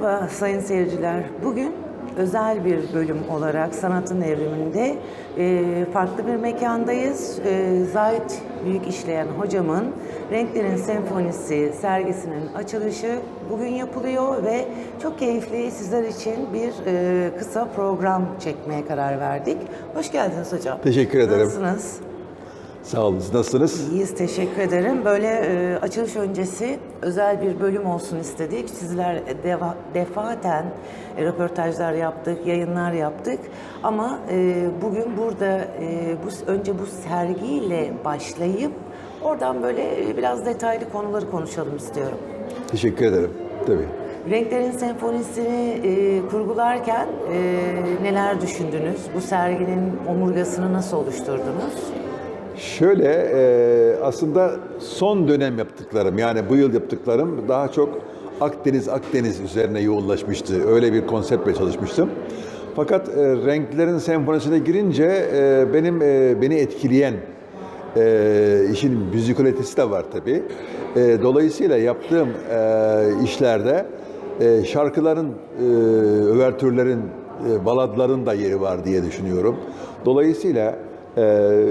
Merhaba sayın seyirciler. Bugün özel bir bölüm olarak Sanatın Evriminde e, farklı bir mekandayız. E, Zahit Büyük İşleyen hocamın Renklerin Senfonisi sergisinin açılışı bugün yapılıyor ve çok keyifli sizler için bir e, kısa program çekmeye karar verdik. Hoş geldiniz hocam. Teşekkür ederim. Nasılsınız? Sağ olun. Siz nasılsınız? İyiyiz, teşekkür ederim. Böyle e, açılış öncesi özel bir bölüm olsun istedik. Sizler deva, defaten e, röportajlar yaptık, yayınlar yaptık. Ama e, bugün burada e, bu önce bu sergiyle başlayıp oradan böyle biraz detaylı konuları konuşalım istiyorum. Teşekkür ederim. Tabii. Renklerin Senfonisi'ni e, kurgularken e, neler düşündünüz? Bu serginin omurgasını nasıl oluşturdunuz? Şöyle e, aslında son dönem yaptıklarım yani bu yıl yaptıklarım daha çok Akdeniz Akdeniz üzerine yoğunlaşmıştı. Öyle bir konseptle çalışmıştım. Fakat e, renklerin senfonisine girince e, benim e, beni etkileyen e, işin müzikalitesi de var tabii. E, dolayısıyla yaptığım e, işlerde e, şarkıların, e, övertürlerin, e, baladların da yeri var diye düşünüyorum. Dolayısıyla e,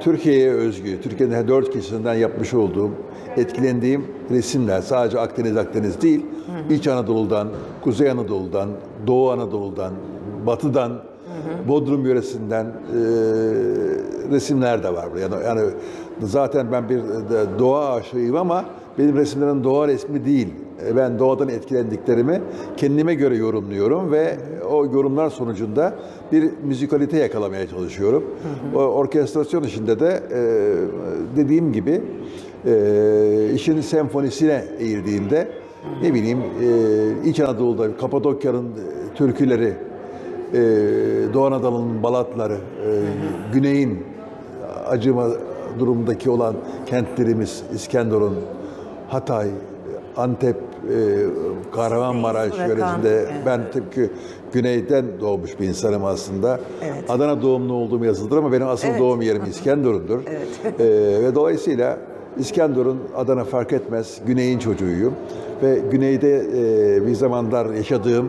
Türkiye'ye özgü, Türkiye'nin dört kişisinden yapmış olduğum, etkilendiğim resimler sadece Akdeniz Akdeniz değil, İç Anadolu'dan, Kuzey Anadolu'dan, Doğu Anadolu'dan, Batı'dan, Bodrum yöresinden e, resimler de var. Yani, yani zaten ben bir de doğa aşığıyım ama benim resimlerim doğa resmi değil. E, Ben doğadan etkilendiklerimi kendime göre yorumluyorum ve o yorumlar sonucunda bir müzikalite yakalamaya çalışıyorum. O orkestrasyon işinde de e, dediğim gibi e, işin senfonisine eğildiğimde ne bileyim e, İç Anadolu'da Kapadokya'nın e, türküleri, e, Doğu Anadolu'nun balatları, e, Güney'in acıma durumdaki olan kentlerimiz İskenderun, Hatay, Antep, e, Kahramanmaraş yöresinde ben tıpkı güneyden doğmuş bir insanım aslında. Evet. Adana doğumlu olduğum yazılıdır ama benim asıl Evet. doğum yerim İskenderun'dur. Evet. E, ve dolayısıyla İskenderun, Adana fark etmez. Güneyin çocuğuyum. Ve güneyde e, bir zamanlar yaşadığım,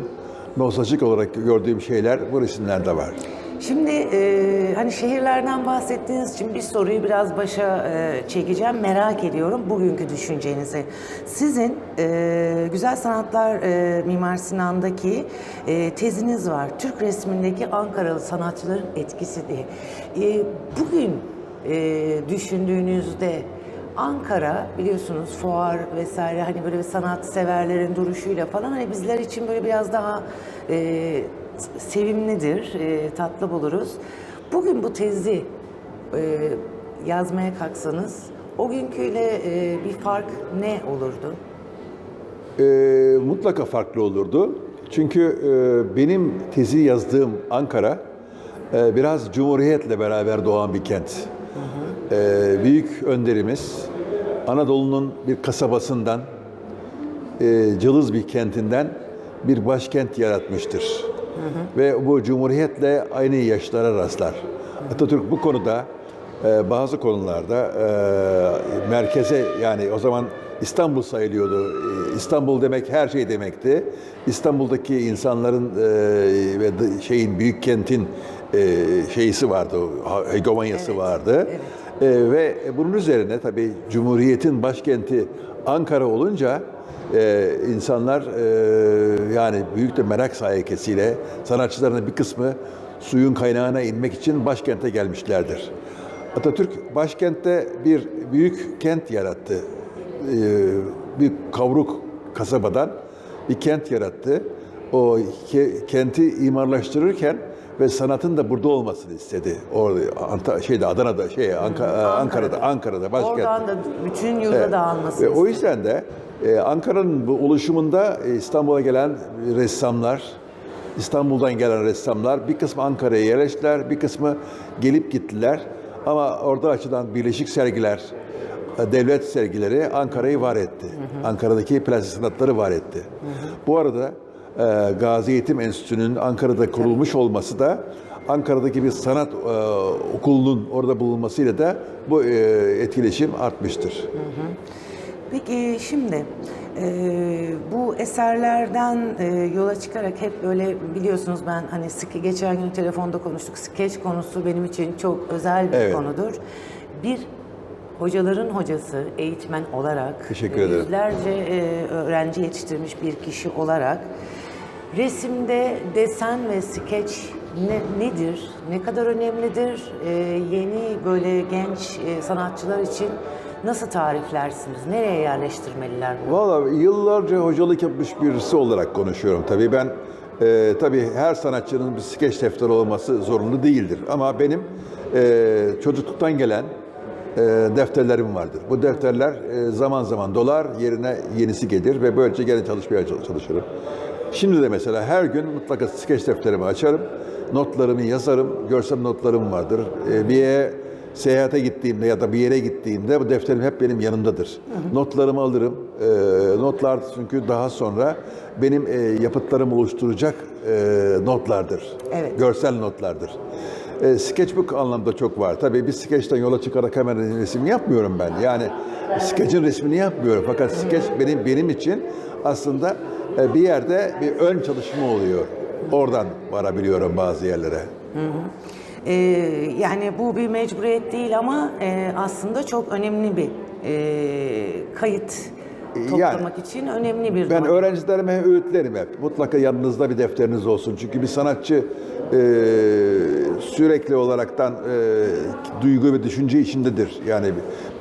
nostaljik olarak gördüğüm şeyler bu resimlerde var. Şimdi e, hani şehirlerden bahsettiğiniz için bir soruyu biraz başa e, çekeceğim. Merak ediyorum bugünkü düşüncenizi. Sizin e, Güzel Sanatlar e, Mimar Sinan'daki e, teziniz var. Türk resmindeki Ankaralı sanatçıların etkisi diye. E, bugün e, düşündüğünüzde Ankara biliyorsunuz fuar vesaire hani böyle bir sanat severlerin duruşuyla falan hani bizler için böyle biraz daha e, sevimlidir, e, tatlı buluruz. Bugün bu tezi e, yazmaya kalksanız o günküyle e, bir fark ne olurdu? E, mutlaka farklı olurdu. Çünkü e, benim tezi yazdığım Ankara e, biraz Cumhuriyet'le beraber doğan bir kent. E, büyük önderimiz Anadolu'nun bir kasabasından, e, cılız bir kentinden bir başkent yaratmıştır. Ve bu Cumhuriyet'le aynı yaşlara rastlar. Atatürk bu konuda e, bazı konularda e, merkeze yani o zaman İstanbul sayılıyordu. E, İstanbul demek her şey demekti. İstanbul'daki insanların e, ve şeyin büyük kentin e, şeysi vardı, hegemonyası Evet, vardı. evet. E, ve bunun üzerine tabii Cumhuriyet'in başkenti Ankara olunca e, insanlar e, yani büyük de merak sayekesiyle sanatçıların bir kısmı suyun kaynağına inmek için başkente gelmişlerdir. Atatürk başkentte bir büyük kent yarattı. E, bir kavruk kasabadan bir kent yarattı. O ke- kenti imarlaştırırken ve sanatın da burada olmasını istedi. Orada Anta- şeyde Adana'da şey Anka- Ankara'da Ankara'da başkent. Oradan da bütün yurda Evet. dağılması. Ve o yüzden de e, Ankara'nın bu oluşumunda e, İstanbul'a gelen ressamlar, İstanbul'dan gelen ressamlar bir kısmı Ankara'ya yerleştiler, bir kısmı gelip gittiler. Ama orada açılan birleşik sergiler, e, devlet sergileri Ankara'yı var etti. Ankara'daki plastik sanatları var etti. Bu arada e, Gazi Eğitim Enstitüsü'nün Ankara'da kurulmuş olması da Ankara'daki bir sanat e, okulunun orada bulunmasıyla da bu e, etkileşim artmıştır. Peki şimdi e, bu eserlerden e, yola çıkarak hep böyle biliyorsunuz ben hani geçen gün telefonda konuştuk. Skeç konusu benim için çok özel bir Evet. konudur. Bir hocaların hocası, eğitmen olarak Teşekkür e, ederim. yüzlerce e, öğrenci yetiştirmiş bir kişi olarak resimde desen ve skeç ne, nedir? Ne kadar önemlidir? E, yeni böyle genç e, sanatçılar için nasıl tariflersiniz? Nereye yerleştirmeliler bunu? Valla yıllarca hocalık yapmış birisi olarak konuşuyorum. Tabii ben e, tabii her sanatçının bir skeç defteri olması zorunlu değildir. Ama benim e, çocukluktan gelen e, defterlerim vardır. Bu defterler e, zaman zaman dolar, yerine yenisi gelir ve böylece gene çalışmaya çalış- çalışırım. Şimdi de mesela her gün mutlaka skeç defterimi açarım, notlarımı yazarım, görsel notlarım vardır. E, bir yere seyahate gittiğimde ya da bir yere gittiğimde bu defterim hep benim yanımdadır. Notlarımı alırım. E, notlar çünkü daha sonra benim e, yapıtlarımı oluşturacak e, notlardır. Evet. Görsel notlardır. E, sketchbook anlamda çok var. Tabii bir sketchten yola çıkarak hemen resim yapmıyorum ben. Yani sketchin resmini yapmıyorum. Fakat sketch benim benim için aslında bir yerde bir ön çalışma oluyor. Oradan varabiliyorum bazı yerlere. E, yani bu bir mecburiyet değil ama e, aslında çok önemli bir e, kayıt toplamak için önemli bir Ben not. öğrencilerime öğütlerim hep. Mutlaka yanınızda bir defteriniz olsun. Çünkü bir sanatçı e, sürekli olaraktan e, duygu ve düşünce içindedir. Yani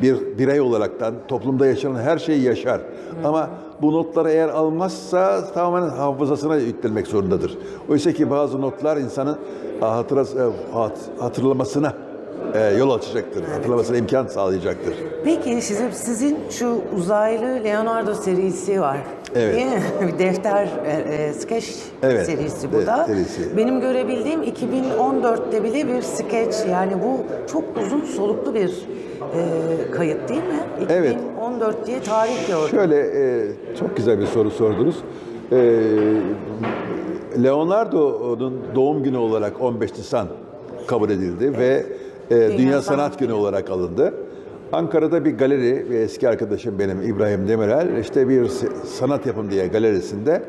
bir birey olaraktan toplumda yaşanan her şeyi yaşar. Ama bu notları eğer almazsa tamamen hafızasına yüklenmek zorundadır. Oysa ki bazı notlar insanın hatırası, e, hat- hatırlamasına e, yol açacaktır. Hatırlamasına imkan sağlayacaktır. Peki sizin, sizin şu uzaylı Leonardo serisi var. Evet. Değil mi? Bir defter, e, e, skeç Evet, serisi bu evet, da. serisi. Benim görebildiğim 2014'te bile bir skeç yani bu çok uzun soluklu bir e, kayıt değil mi? Evet. 2014 diye tarih gördüm. Şöyle e, çok güzel bir soru sordunuz. E, Leonardo'nun doğum günü olarak 15 Nisan kabul edildi ve e, Dünya, Sanat Günü olarak alındı. Ankara'da bir galeri ve eski arkadaşım benim İbrahim Demirel işte bir sanat yapım diye galerisinde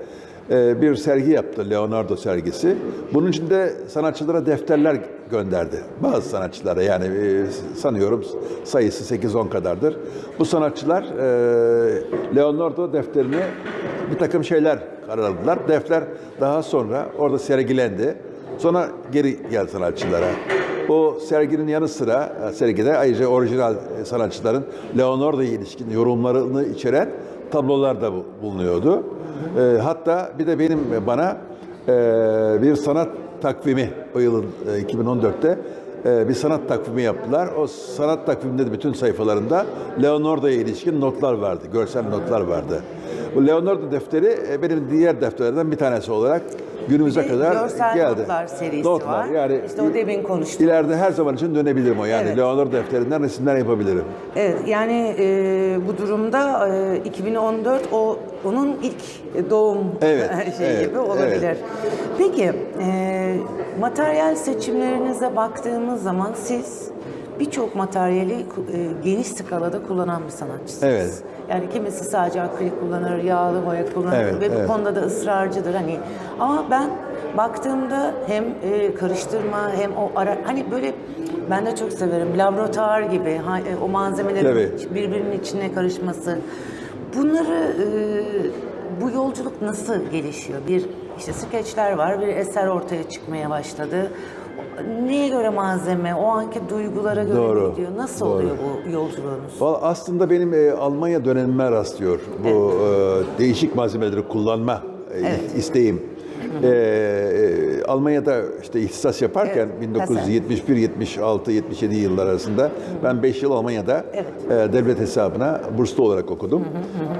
e, bir sergi yaptı Leonardo sergisi. Bunun içinde sanatçılara defterler gönderdi. Bazı sanatçılara yani e, sanıyorum sayısı 8-10 kadardır. Bu sanatçılar e, Leonardo defterini bir takım şeyler karaladılar. Defter daha sonra orada sergilendi. Sonra geri geldi sanatçılara. O serginin yanı sıra e, sergide ayrıca orijinal e, sanatçıların Leonardo'ya ilişkin yorumlarını içeren tablolar da bu- bulunuyordu. E, hatta bir de benim e, bana e, bir sanat takvimi o yılın e, 2014'te e, bir sanat takvimi yaptılar. O sanat takviminde de bütün sayfalarında Leonardo'ya ilişkin notlar vardı, görsel notlar vardı. Bu Leonardo defteri e, benim diğer defterlerden bir tanesi olarak günümüze Bir kadar görsel geldi. notlar serisi Notlar, var. Yani İşte o demin konuştuk. İleride her zaman için dönebilirim o. Yani Evet. Leonardo defterinden resimler yapabilirim. Evet yani e, bu durumda e, 2014 o onun ilk doğum Evet, şey evet, gibi olabilir. evet. Peki e, materyal seçimlerinize baktığımız zaman siz birçok materyali e, geniş skalada kullanan bir sanatçısınız. Evet. Yani kimisi sadece akrilik kullanır, yağlı boya kullanır Evet, ve bu evet. konuda da ısrarcıdır hani. Ama ben baktığımda hem e, karıştırma hem o ara hani böyle ben de çok severim laboratuvar gibi ha- e, o malzemelerin iç- birbirinin içine karışması. Bunları e, bu yolculuk nasıl gelişiyor? Bir işte skeçler var, bir eser ortaya çıkmaya başladı. Neye göre malzeme, o anki duygulara göre Doğru, gidiyor? Nasıl doğru. oluyor bu yolculuğunuz? Valla aslında benim e, Almanya dönemime rastlıyor. Bu e, değişik malzemeleri kullanma e, Evet. isteğim. E, e, Almanya'da işte ihtisas yaparken Evet, 1971, 76, 77 yıllar arasında ben 5 yıl Almanya'da Evet. e, devlet hesabına burslu olarak okudum.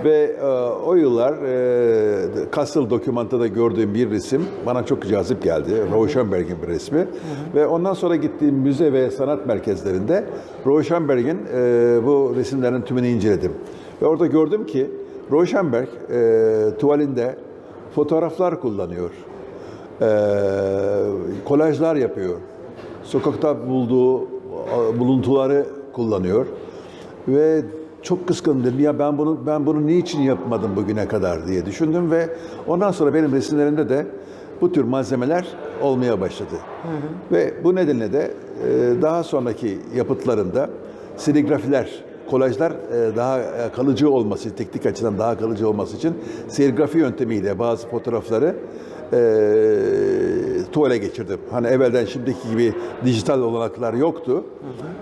Ve e, o yıllar e, Kassel dokümantada gördüğüm bir resim bana çok cazip geldi. Rauschenberg'in bir resmi. Ve ondan sonra gittiğim müze ve sanat merkezlerinde Rauschenberg'in e, bu resimlerin tümünü inceledim. Ve orada gördüm ki Rauschenberg e, tuvalinde fotoğraflar kullanıyor. E, kolajlar yapıyor. Sokakta bulduğu e, buluntuları kullanıyor. Ve çok kıskandım dedim. Ya ben bunu ben bunu niçin yapmadım bugüne kadar diye düşündüm ve ondan sonra benim resimlerimde de bu tür malzemeler olmaya başladı. Ve bu nedenle de e, daha sonraki yapıtlarımda serigrafiler, kolajlar e, daha e, kalıcı olması, teknik açıdan daha kalıcı olması için serigrafi yöntemiyle bazı fotoğrafları e, tuvale geçirdim. Hani evvelden şimdiki gibi dijital olanaklar yoktu.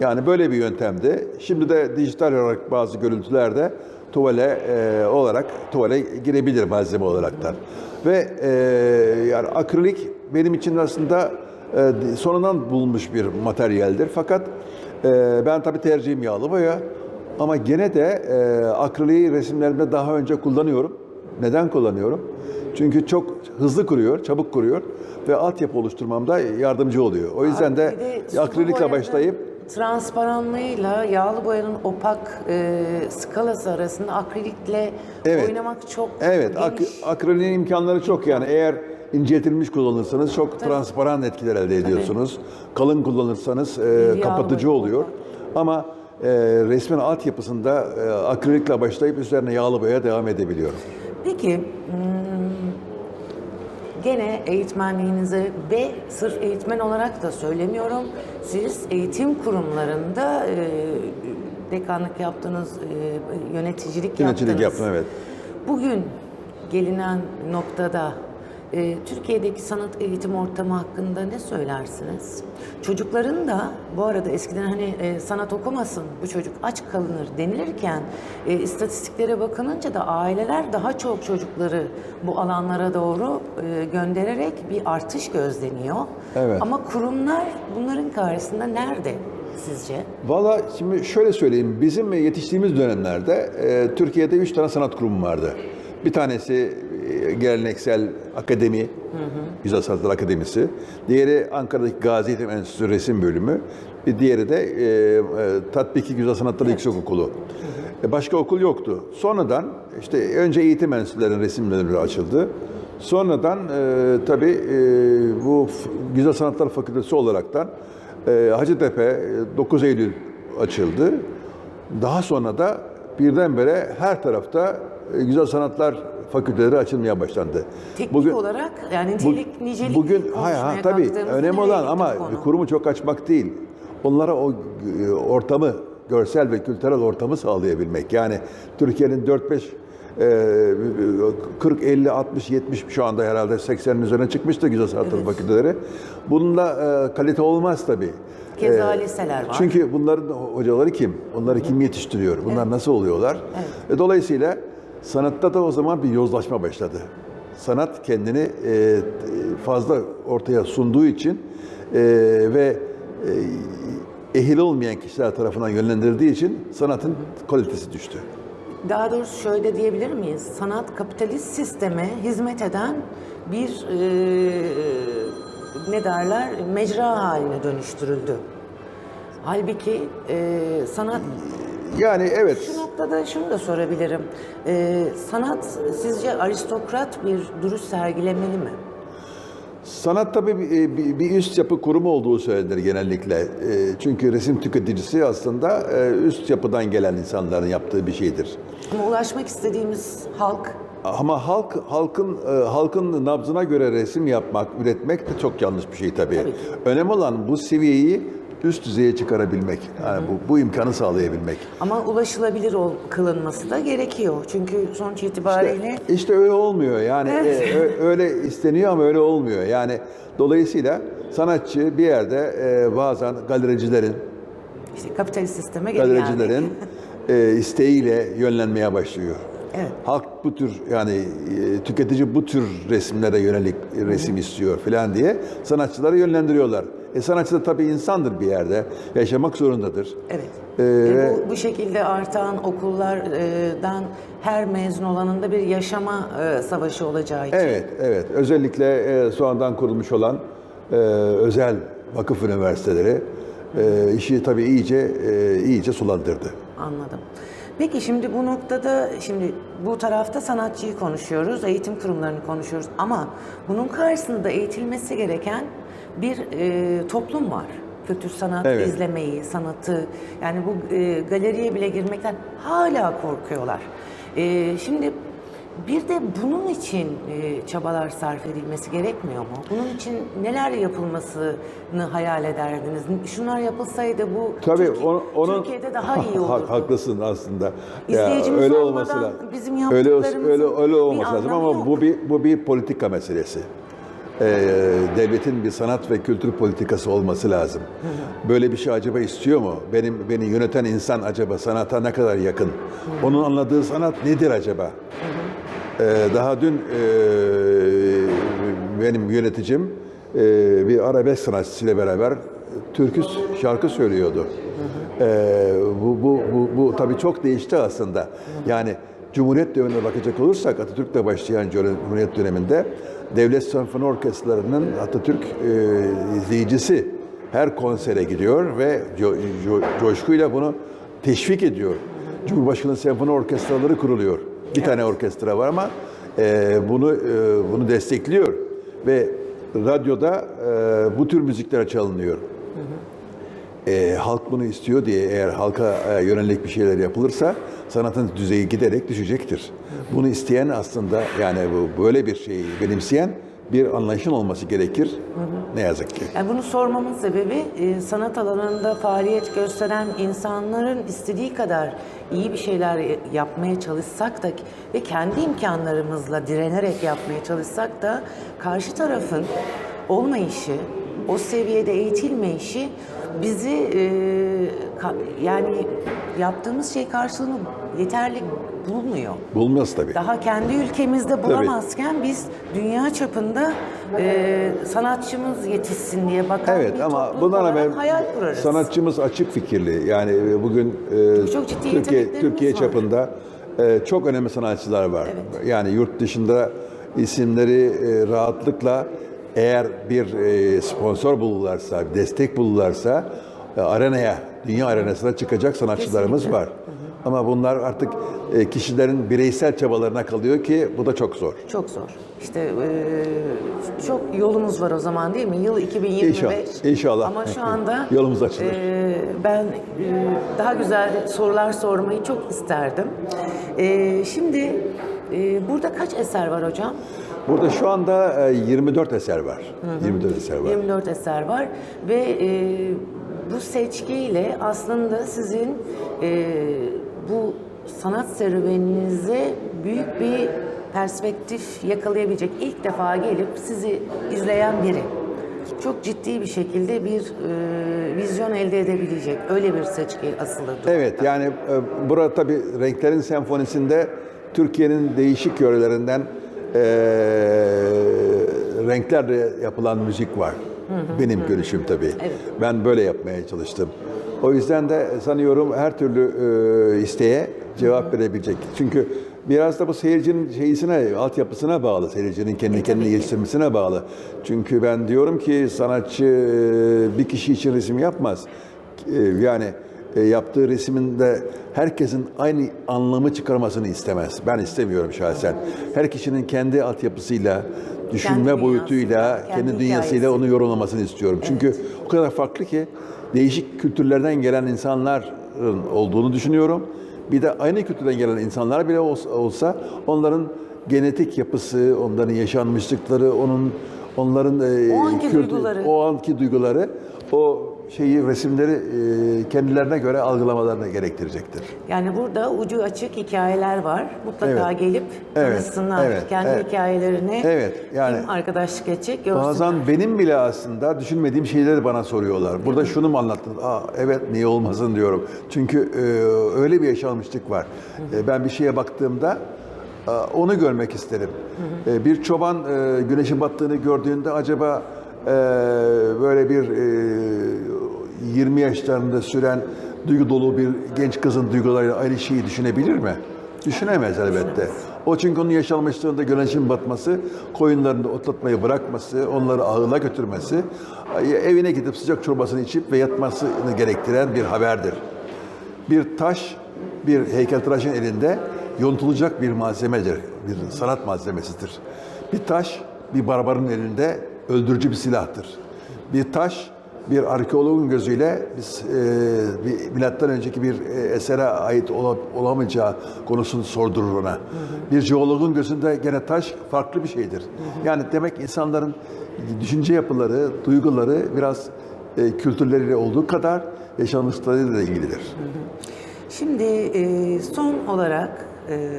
Yani böyle bir yöntemdi. Şimdi de dijital olarak bazı görüntülerde tuvale e, olarak tuvale girebilir malzeme olaraktan. Ve e, yani akrilik benim için aslında e, sonradan bulunmuş bir materyaldir. Fakat e, ben tabii tercihim yağlı boya. Ama gene de e, akriliği resimlerimde daha önce kullanıyorum. Neden kullanıyorum? Çünkü çok hızlı kuruyor, çabuk kuruyor ve altyapı oluşturmamda yardımcı oluyor. O yüzden de Bir sulu akrilikle başlayıp transparanlığıyla yağlı boyanın opak e, skalası arasında akrilikle Evet. oynamak çok Evet, ak- akriliğin imkanları çok yani. Eğer inceltilmiş kullanırsanız çok transparan etkiler elde ediyorsunuz. Kalın kullanırsanız e, kapatıcı oluyor. Ama e, resmin altyapısında e, akrilikle başlayıp üzerine yağlı boya devam edebiliyorum. Peki hmm, gene eğitmenliğinize ve sırf eğitmen olarak da söylemiyorum. Siz eğitim kurumlarında e, dekanlık yaptınız, e, yöneticilik, Yöneticilik yaptınız. yaptım, evet. Bugün gelinen noktada e, Türkiye'deki sanat eğitim ortamı hakkında ne söylersiniz? Çocukların da bu arada eskiden hani e, sanat okumasın bu çocuk aç kalınır denilirken e, istatistiklere bakılınca da aileler daha çok çocukları bu alanlara doğru e, göndererek bir artış gözleniyor. Evet. Ama kurumlar bunların karşısında nerede sizce? Valla şimdi şöyle söyleyeyim. Bizim yetiştiğimiz dönemlerde e, Türkiye'de üç tane sanat kurumu vardı. Bir tanesi geleneksel akademi, Güzel Sanatlar Akademisi. Diğeri Ankara'daki Gazi Eğitim Enstitüsü Resim Bölümü. Bir diğeri de e, e, Tatbiki Güzel Sanatlar Yüksek Okulu. E, başka okul yoktu. Sonradan işte önce eğitim enstitülerinin resim bölümleri açıldı. Sonradan e, tabii e, bu Güzel Sanatlar Fakültesi olaraktan e, Hacettepe e, 9 Eylül açıldı. Daha sonra da birdenbire her tarafta e, Güzel Sanatlar Fakülteleri açılmaya başlandı. Teknik olarak yani bu- nitelik, nicelik bugün hayır ha, tabii önemli olan ama konu? kurumu çok açmak değil. Onlara o e, ortamı, görsel ve kültürel ortamı sağlayabilmek. Yani Türkiye'nin 4-5 e, 40, 50, 60, 70 şu anda herhalde 80'in üzerine çıkmıştı güzel sanatlar fakülteleri. Bununla e, kalite olmaz tabii. Keza E, liseler var. Çünkü bunların hocaları kim? Onları kim yetiştiriyor? Bunlar nasıl oluyorlar? E, Dolayısıyla sanatta da o zaman bir yozlaşma başladı. Sanat kendini e, fazla ortaya sunduğu için e, ve e, ehil olmayan kişiler tarafından yönlendirildiği için sanatın kalitesi düştü. Daha doğrusu şöyle diyebilir miyiz? Sanat kapitalist sisteme hizmet eden bir e, ne derler mecra haline dönüştürüldü. Halbuki e, sanat Yani evet şu noktada şunu da sorabilirim. E, sanat sizce aristokrat bir duruş sergilemeli mi? Sanat tabii bir, bir- bir üst yapı kurumu olduğu söylenir genellikle. E, Çünkü resim tüketicisi aslında e, üst yapıdan gelen insanların yaptığı bir şeydir. Ama ulaşmak istediğimiz halk Ama halk halkın e, halkın nabzına göre resim yapmak, üretmek de çok yanlış bir şey tabii. Tabii. Önemli olan bu seviyeyi üst düzeye çıkarabilmek. Yani bu, bu imkanı sağlayabilmek. ama ulaşılabilir ol, kılınması da gerekiyor. Çünkü sonuç itibariyle İşte öyle olmuyor. Yani e, ö- öyle isteniyor ama öyle olmuyor. Yani dolayısıyla sanatçı bir yerde e, bazen galericilerin, işte kapitalist sisteme geri galericilerin e, isteğiyle yönlenmeye başlıyor. Evet. Halk bu tür yani e, tüketici bu tür resimlere yönelik resim istiyor falan diye sanatçıları yönlendiriyorlar. E sanatçı da tabii insandır bir yerde. Yaşamak zorundadır. Evet. Ee, E, bu, bu şekilde artan okullardan her mezun olanın da bir yaşama e, savaşı olacağı için. Evet, evet. Özellikle e, sonradan kurulmuş olan e, özel vakıf üniversiteleri e, işi tabii iyice e, iyice sulandırdı. Anladım. Peki şimdi bu noktada şimdi bu tarafta sanatçıyı konuşuyoruz, eğitim kurumlarını konuşuyoruz ama bunun karşısında eğitilmesi gereken bir e, toplum var. kültür sanat Evet. izlemeyi, sanatı yani bu e, galeriye bile girmekten hala korkuyorlar. E, şimdi bir de bunun için e, çabalar sarf edilmesi gerekmiyor mu? Bunun için neler yapılmasını hayal ederdiniz? Şunlar yapılsaydı bu Tabii Türkiye- onu, onun Türkiye'de daha iyi Ha- olurdu. haklısın aslında. İzleyicimiz öyle olması lazım. bizim öyle öyle öyle olması lazım ama yok. bu bir bu bir politika meselesi. Ee, devletin bir sanat ve kültür politikası olması lazım. Böyle bir şey acaba istiyor mu? Benim beni yöneten insan acaba sanata ne kadar yakın? Onun anladığı sanat nedir acaba? Ee, daha dün e, benim yöneticim e, bir arabesk sanatçısıyla beraber türkü şarkı söylüyordu. Ee, bu, bu, bu, bu tabii çok değişti aslında. Yani Cumhuriyet dönemine bakacak olursak Atatürk'le başlayan Cumhuriyet döneminde devlet senfoni orkestralarının Atatürk e, izleyicisi her konsere gidiyor ve co- co- coşkuyla bunu teşvik ediyor. Cumhurbaşkanı senfoni orkestraları kuruluyor. Bir tane orkestra var ama e, bunu e, bunu destekliyor ve radyoda e, bu tür müzikler çalınıyor. E, halk bunu istiyor diye eğer halka e, yönelik bir şeyler yapılırsa sanatın düzeyi giderek düşecektir. Bunu isteyen aslında yani bu böyle bir şeyi benimseyen bir anlayışın olması gerekir. Ne yazık ki. Yani bunu sormamın sebebi e, sanat alanında faaliyet gösteren insanların istediği kadar iyi bir şeyler yapmaya çalışsak da ve kendi imkanlarımızla direnerek yapmaya çalışsak da karşı tarafın olmayışı, o seviyede eğitilmeyişi bizi e, yani yaptığımız şey karşılığını yeterli bulmuyor. Bulmaz tabii. Daha kendi ülkemizde bulamazken biz dünya çapında e, sanatçımız yetişsin diye bakan Evet bir ama olarak evvel hayal kurarız. sanatçımız açık fikirli. Yani e, bugün e, Çok ciddi Türkiye Türkiye var. çapında e, çok önemli sanatçılar var. Yani yurt dışında isimleri e, rahatlıkla eğer bir e, sponsor bulurlarsa, destek bulurlarsa e, arenaya, dünya arenasına çıkacak sanatçılarımız Kesinlikle. var. Ama bunlar artık e, kişilerin bireysel çabalarına kalıyor ki bu da çok zor. Çok zor. İşte e, çok yolumuz var o zaman değil mi? Yıl 2025. İnşallah, inşallah. Ama şu anda Yolumuz açılır. e, ben e, daha güzel sorular sormayı çok isterdim. E, şimdi e, burada kaç eser var hocam? Burada şu anda e, 24 eser var. 24 eser var. 24 eser var ve e, bu seçkiyle aslında sizin e, bu sanat serüveninize büyük bir perspektif yakalayabilecek ilk defa gelip sizi izleyen biri çok ciddi bir şekilde bir e, vizyon elde edebilecek öyle bir seçki asılı. Evet yani e, burada tabii renklerin senfonisinde Türkiye'nin değişik yörelerinden e, renklerle yapılan müzik var. Benim görüşüm tabii. Ben böyle yapmaya çalıştım. O yüzden de sanıyorum her türlü e, isteğe cevap verebilecek. Çünkü biraz da bu seyircinin şeysine, altyapısına bağlı. Seyircinin kendi kendini geliştirmesine bağlı. Çünkü ben diyorum ki sanatçı e, bir kişi için resim yapmaz. E, Yani e, yaptığı resminde herkesin aynı anlamı çıkarmasını istemez. Ben istemiyorum şahsen. Her kişinin kendi altyapısıyla, düşünme dünyasıyla, boyutuyla, kendi kendi, dünyasıyla hikayesi. onu yorumlamasını istiyorum. Çünkü o kadar farklı ki değişik kültürlerden gelen insanların olduğunu düşünüyorum. Bir de aynı kültürden gelen insanlar bile olsa, onların genetik yapısı, onların yaşanmışlıkları, onun onların e, O anki kültü- duyguları. o anki duyguları o şeyi resimleri e, kendilerine göre algılamalarını gerektirecektir. Yani burada ucu açık hikayeler var. Mutlaka Evet. gelip Evet, tanısınlar. evet, Kendi evet. hikayelerini Evet, yani- kim arkadaşlık edecek görsünler. Bazen benim bile aslında düşünmediğim şeyleri bana soruyorlar. Burada şunu mu anlattın? Aa, evet niye olmasın diyorum. Çünkü e, öyle bir yaşanmışlık var. E, ben bir şeye baktığımda e, onu görmek isterim. E, bir çoban güneşin battığını gördüğünde acaba böyle bir e, 20 yaşlarında süren duygu dolu bir genç kızın duygularıyla aynı şeyi düşünebilir mi? Düşünemez elbette. O çünkü onun yaşanmışlığında güneşin batması, koyunlarını otlatmayı bırakması, onları ahıla götürmesi, evine gidip sıcak çorbasını içip ve yatmasını gerektiren bir haberdir. Bir taş, bir heykeltıraşın elinde yontulacak bir malzemedir, bir sanat malzemesidir. Bir taş, bir barbarın elinde öldürücü bir silahtır. Bir taş, bir arkeologun gözüyle biz e, bir milattan önceki bir e, esere ait ola- olamayacağı konusunu sordurur ona. Bir jeologun gözünde gene taş farklı bir şeydir. Yani demek insanların düşünce yapıları, duyguları biraz e, kültürleriyle olduğu kadar yaşanmışlarıyla da ilgilidir. Şimdi e, son olarak e,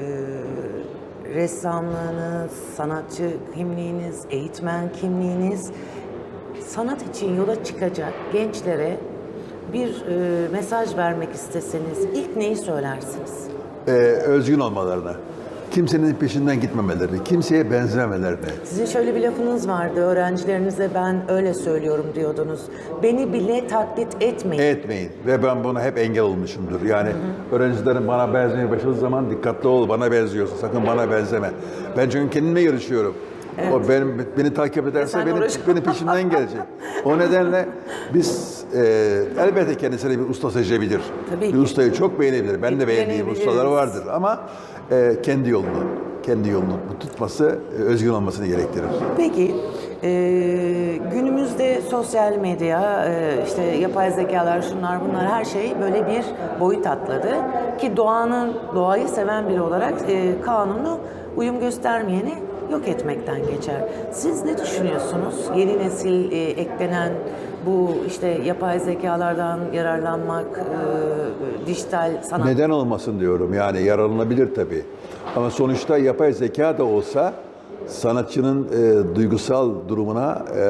ressamlığınız, sanatçı kimliğiniz, eğitmen kimliğiniz sanat için yola çıkacak gençlere bir e, mesaj vermek isteseniz ilk neyi söylersiniz? E, özgün olmalarına, kimsenin peşinden gitmemelerini, kimseye benzememelerini, Sizin şöyle bir lafınız vardı, öğrencilerinize ben öyle söylüyorum diyordunuz. Beni bile taklit etmeyin. etmeyin. Ve ben buna hep engel olmuşumdur. Yani öğrencilerim bana benzemeye başladığı zaman dikkatli ol, bana benziyorsun, sakın bana benzeme. Ben çünkü kendime yarışıyorum. O benim, beni takip ederse Sen benim, uğraş- benim peşimden gelecek. O nedenle biz e, elbette kendisine bir usta seçebilir. Tabii bir ki. ustayı çok beğenebilir. Ben de beğendiğim ustalar vardır ama e, kendi yolunu, kendi yolunu tutması, e, özgün olmasını gerektirir. Peki e, günümüzde sosyal medya, e, işte yapay zekalar, şunlar bunlar her şey böyle bir boyut atladı. Ki doğanın, doğayı seven biri olarak e, kanunu uyum göstermeyeni yok etmekten geçer. Siz ne düşünüyorsunuz? Yeni nesil e, eklenen bu işte yapay zekalardan yararlanmak, e, dijital sanat Neden olmasın diyorum yani yararlanabilir tabii. Ama sonuçta yapay zeka da olsa sanatçının e, duygusal durumuna e,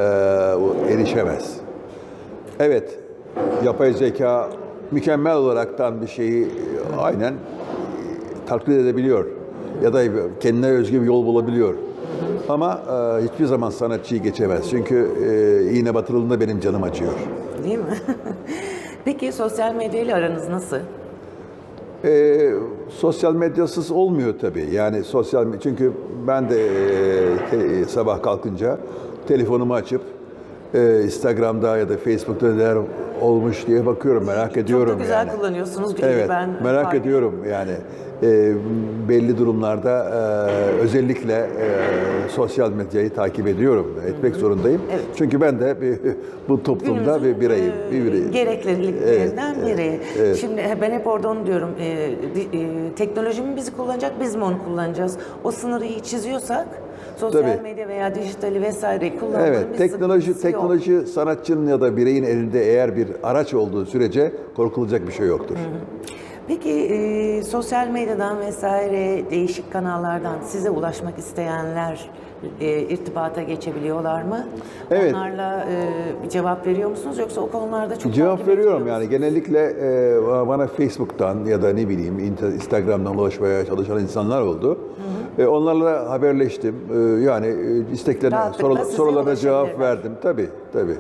erişemez. Evet, yapay zeka mükemmel olaraktan bir şeyi e, aynen e, taklit edebiliyor ya da kendine özgü bir yol bulabiliyor. Ama e, hiçbir zaman sanatçıyı geçemez. Çünkü e, iğne batırıldığında benim canım acıyor. değil mi? Peki sosyal medya ile aranız nasıl? Ee, sosyal medyasız olmuyor tabii. Yani sosyal çünkü ben de e, te- sabah kalkınca telefonumu açıp e, Instagram'da ya da Facebook'ta neler olmuş diye bakıyorum, merak ediyorum Çok da güzel yani. kullanıyorsunuz. Evet, ben merak fark- ediyorum yani. E, belli durumlarda e, özellikle e, sosyal medyayı takip ediyorum, etmek zorundayım. Evet. Çünkü ben de bir, bu toplumda Günümüzün, bir bireyim, e, bir bireyim. Gerekliliklerinden Evet, biri. evet. Şimdi e, ben hep orada onu diyorum. e, e, teknoloji mi bizi kullanacak, biz mi onu kullanacağız? O sınırı iyi çiziyorsak sosyal Tabii. medya veya dijitali vesaire kullanmanın Evet, bir teknoloji sıkıntısı yok. teknoloji sanatçının ya da bireyin elinde eğer bir araç olduğu sürece korkulacak bir şey yoktur. Peki e, sosyal medyadan vesaire değişik kanallardan size ulaşmak isteyenler e, irtibata geçebiliyorlar mı? Evet. Onlarla e, cevap veriyor musunuz yoksa o konularda çok Cevap takip veriyorum ediyor yani musunuz? genellikle e, bana Facebook'tan ya da ne bileyim inter- Instagram'dan ulaşmaya çalışan insanlar oldu. E, onlarla haberleştim. E, yani e, isteklerine, sorularına cevap verdim. Tabii, tabii.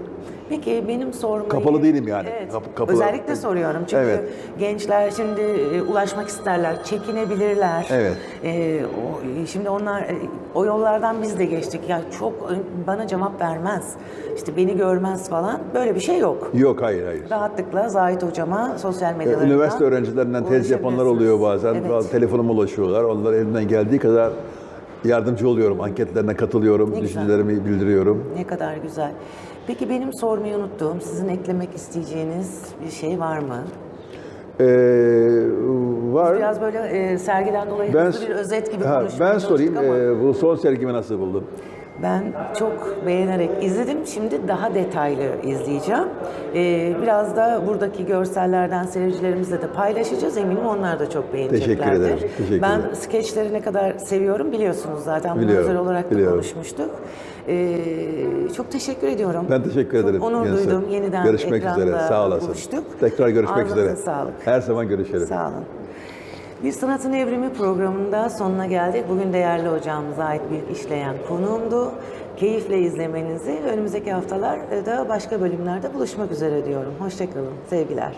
Peki benim sormayı... Kapalı değilim yani. Evet, Kapı- kapılar- özellikle soruyorum çünkü Evet. gençler şimdi e, ulaşmak isterler, çekinebilirler. Evet. E, o, şimdi onlar, e, o yollardan biz de geçtik. Ya çok e, bana cevap vermez, işte beni görmez falan. Böyle bir şey yok. Yok, hayır, hayır. Rahatlıkla Zahit Hocama sosyal E, medyalarından Üniversite öğrencilerinden tez yapanlar oluyor bazen. Evet. Telefonuma ulaşıyorlar. Onlar elinden geldiği kadar yardımcı oluyorum. Anketlerine katılıyorum. Ne güzel. düşüncelerimi bildiriyorum. Ne kadar güzel. Peki benim sormayı unuttuğum, sizin eklemek isteyeceğiniz bir şey var mı? Ee, var. Biraz böyle e, sergiden dolayı Ben, hızlı bir özet gibi ha, ben sorayım. ama ee, bu son sergimi nasıl buldun? Ben çok beğenerek izledim. Şimdi daha detaylı izleyeceğim. E, biraz da buradaki görsellerden seyircilerimizle de paylaşacağız. Eminim onlar da çok beğeneceklerdir. Teşekkür ederim, teşekkür ben ederim. skeçleri ne kadar seviyorum biliyorsunuz zaten. Bunu Biliyorum, özel olarak da biliyorum. konuşmuştuk. E, çok teşekkür ediyorum. Ben teşekkür ederim. Çok onur Yunus. duydum. Yeniden Görüşmek üzere. Sağ olasın. buluştuk. Tekrar görüşmek Ağzınıza üzere. sağlık. Her zaman görüşelim. Sağ olun. Bir Sanatın Evrimi programında sonuna geldik. Bugün değerli hocamıza ait bir işleyen konuğumdu. Keyifle izlemenizi, önümüzdeki haftalarda başka bölümlerde buluşmak üzere diyorum. Hoşçakalın, sevgiler.